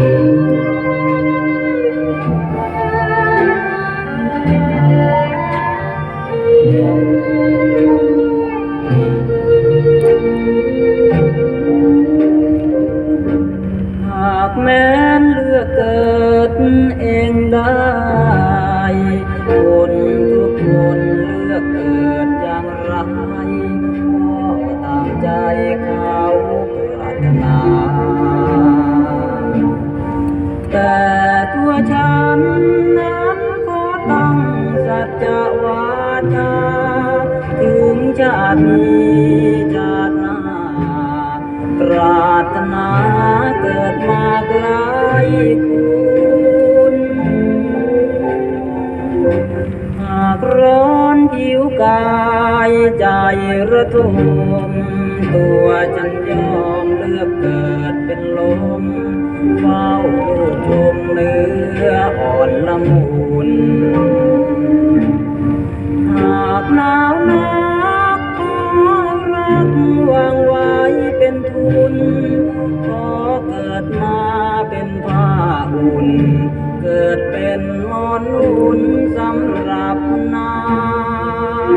ากแม้เลือกเกิดเองได้ คนทุกคนเลือกเกิดอย่างไรก็ตามใจเขาปรารถนา จะวาจาถึงชาตินี้ชาติหน้าปรารถนาเกิดมาไกลคุณหากร้อนผิวกายใจระทมตัวฉันยอมเลือกเกิดเป็นลมเฝ้าชมเนื้ออ่อนละมุน ผ้าอุ่นเกิดเป็นมอนอุ่นสำหรับนาง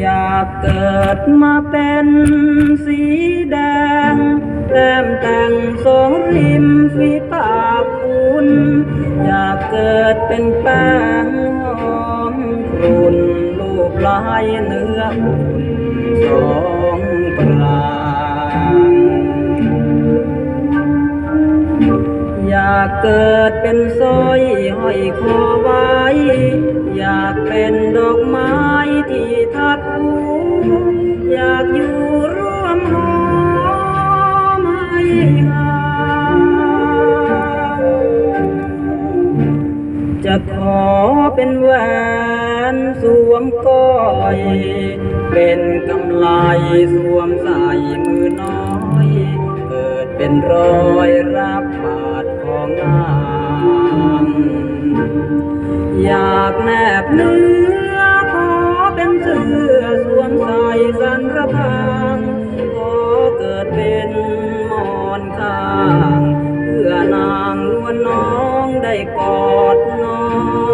อยากเกิดมาเป็นสีแดงแต้มแต่งสองริมฝีปากคุณอยากเกิดเป็นแป้งหอมกรุ่นรูปลายเนื้ออุ่นสองปราากเกิดเป็นสร้อยห้อยคอไว้ อยากเป็นดอกไม้ที่ทัดหูอยากอยู่ร่วมหอมให้ห่างจะขอเป็นแหวนสวมก้อย เป็นกำไลสวมใส่มือน้อย เกิดเป็นรอยรับบาด งามอยากแนบเนื้อขอเป็นเสื้อสวมใส่สันระพังขอเกิดเป็นหมอนข้าง เพื่อนางนวลน้องได้กอดนอน